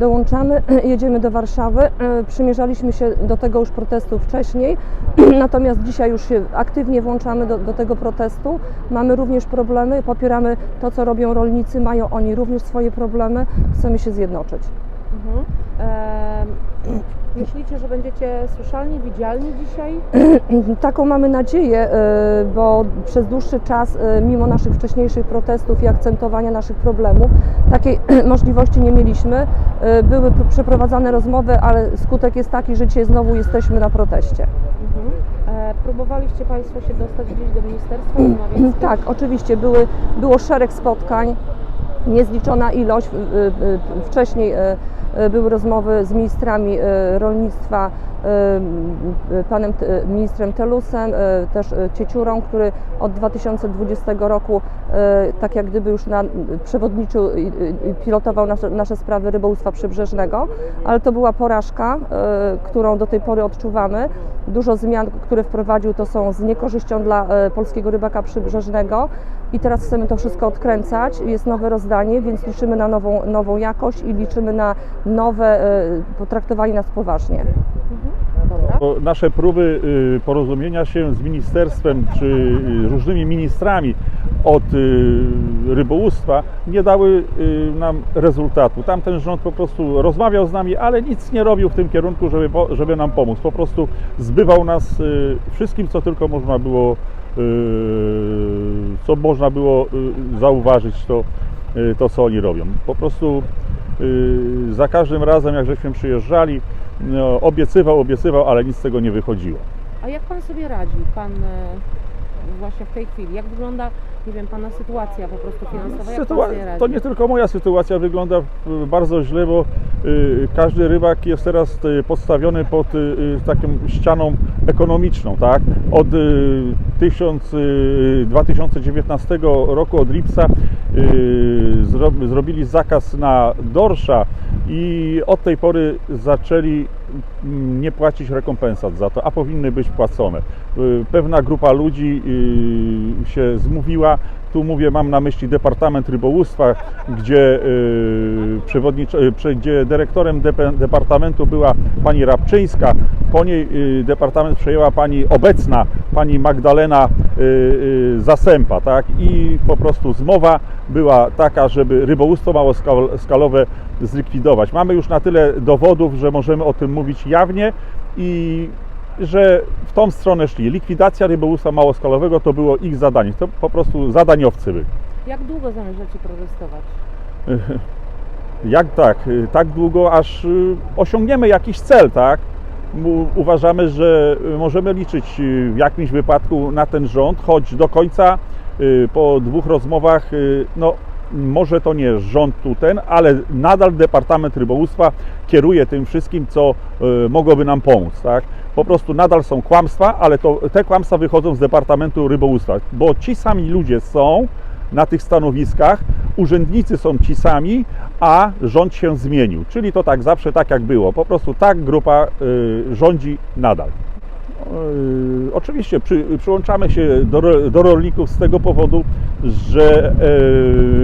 Dołączamy, jedziemy do Warszawy. E, Przymierzaliśmy się do tego już protestu wcześniej, natomiast dzisiaj już się aktywnie włączamy do, do tego protestu. Mamy również problemy, popieramy to, co robią rolnicy, mają oni również swoje problemy. Chcemy się zjednoczyć. Mhm. Myślicie, że będziecie słyszalni, widzialni dzisiaj? Taką mamy nadzieję, e, bo przez dłuższy czas, e, mimo naszych wcześniejszych protestów i akcentowania naszych problemów, takiej możliwości nie mieliśmy. E, Były pr- przeprowadzane rozmowy, ale skutek jest taki, że dzisiaj znowu jesteśmy na proteście. Mhm. Próbowaliście Państwo się dostać gdzieś do ministerstwa Tak, oczywiście były, było szereg spotkań, niezliczona ilość. Wcześniej były rozmowy z ministrami e, rolnictwa, e, panem ministrem Telusem, e, też e, Cieciurą, który od 2020 roku e, tak jak gdyby już na, przewodniczył i, pilotował nasze, nasze sprawy rybołówstwa przybrzeżnego, ale to była porażka, e, którą do tej pory odczuwamy. Dużo zmian, które wprowadził, to są z niekorzyścią dla e, polskiego rybaka przybrzeżnego i teraz chcemy to wszystko odkręcać. Jest nowe rozdanie, więc liczymy na nową, nową jakość i liczymy na nowe e, potraktowanie nas poważnie. Bo nasze próby y, porozumienia się z ministerstwem czy y, różnymi ministrami od y, rybołówstwa nie dały nam rezultatu. Tamten rząd po prostu rozmawiał z nami, ale nic nie robił w tym kierunku, żeby, żeby nam pomóc. Po prostu zbywał nas wszystkim, co tylko można było, co można było y, zauważyć, to, y, to co oni robią. Po prostu za każdym razem, jak żeśmy przyjeżdżali, no, obiecywał, obiecywał, ale nic z tego nie wychodziło. A jak Pan sobie radzi, Pan e, właśnie w tej chwili? Jak wygląda, nie wiem, Pana sytuacja po prostu finansowa? Jak Pan Sytua- sobie radzi? to nie tylko moja sytuacja wygląda y, bardzo źle, bo y, każdy rybak jest teraz y, podstawiony pod y, y, taką ścianą ekonomiczną, tak? Od y, 1000, y, 2019 roku, od lipca y, zro, zrobili zakaz na dorsza i od tej pory zaczęli mm, nie płacić rekompensat za to, a powinny być płacone. Y, Pewna grupa ludzi y, się zmówiła, tu mówię, mam na myśli Departament Rybołówstwa, gdzie, y, gdzie dyrektorem departamentu była pani Rabczyńska, po niej departament przejęła pani obecna, pani Magdalena Zasępa, tak? I po prostu zmowa była taka, żeby rybołówstwo małoskalowe zlikwidować. Mamy już na tyle dowodów, że możemy o tym mówić jawnie i że w tą stronę szli. Likwidacja rybołówstwa małoskalowego to było ich zadanie. To po prostu zadaniowcy byli. Jak długo zamierzacie protestować? Jak tak? Y, Tak długo, aż y, osiągniemy jakiś cel, tak? Uważamy, że y, możemy liczyć y, w jakimś wypadku na ten rząd, choć do końca y, po dwóch rozmowach, no może to nie rząd tu ten, ale nadal Departament Rybołówstwa kieruje tym wszystkim, co mogłoby nam pomóc, tak? Po prostu nadal są kłamstwa, ale to, te kłamstwa wychodzą z Departamentu Rybołówstwa, bo ci sami ludzie są na tych stanowiskach, urzędnicy są ci sami, a rząd się zmienił. Czyli to tak zawsze tak jak było. Po prostu tak grupa y, rządzi nadal. Y, Oczywiście przy, przyłączamy się do, do rolników z tego powodu, że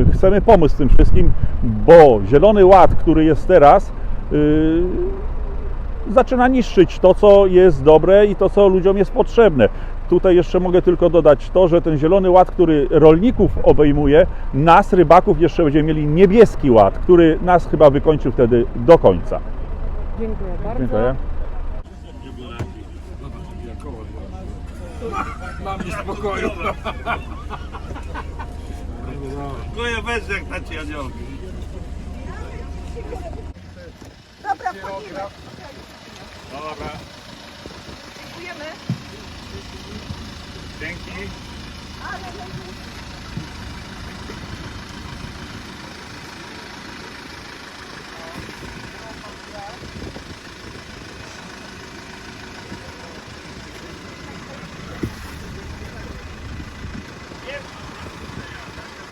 y, chcemy pomóc tym wszystkim, bo Zielony Ład, który jest teraz, y, zaczyna niszczyć to, co jest dobre i to, co ludziom jest potrzebne. Tutaj jeszcze mogę tylko dodać to, że ten Zielony Ład, który rolników obejmuje, nas, rybaków, jeszcze będziemy mieli niebieski ład, który nas chyba wykończył wtedy do końca. Dziękuję bardzo. Dziękuję. Dziękuję bez jak na aniołki. Dobra. Dziękujemy. Dzięki.